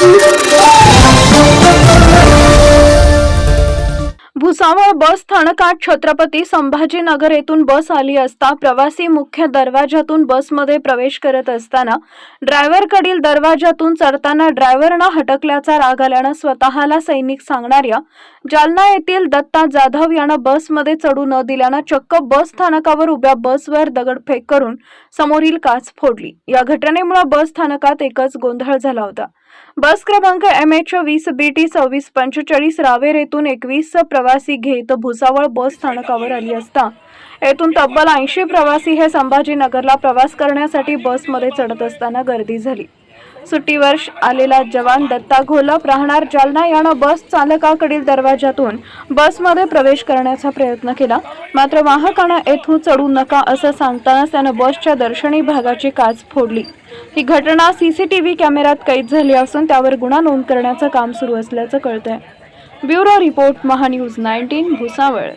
Thank you. Bhusawal बस स्थानकात छत्रपती संभाजीनगर येथून बस आली असता प्रवासी मुख्य दरवाजातून बसमध्ये प्रवेश करत असताना ड्रायव्हरकडील दरवाजातून चढताना ड्रायव्हरनं हटकल्याचा राग आल्यानं स्वतःला सैनिक सांगणाऱ्या जालना येथील दत्ता जाधव यानं बसमध्ये चढू न दिल्यानं चक्क बस स्थानकावर उभ्या बसवर दगडफेक करून समोरील काच फोडली. या घटनेमुळे बस स्थानकात एकच गोंधळ झाला होता. बस क्रमांक एम एच वीस बी टी सव्वीस पंचेचाळीस रावेर येथून एकवीस प्रवासी घेत भुसावळ बस स्थानकावर आली असता. येथून तब्बल ऐंशी प्रवासी हे संभाजीनगरला प्रवास करण्यासाठी बसमध्ये चढत असताना गर्दी झाली. सुट्टीवर आलेला जवान दत्ता घोलप राहणार जालना यानं बस चालकाकडील दरवाजातून बसमध्ये प्रवेश करण्याचा प्रयत्न केला. मात्र वाहकानं येथून चढू नका असं सांगतानाच त्यानं बसच्या दर्शनी भागाची काच फोडली. ही घटना सीसीटीव्ही कॅमेऱ्यात कैद झाली असून त्यावर गुन्हा नोंद करण्याचं काम सुरू असल्याचं कळतंय. Bureau report MahaNews nineteen Bhusawal.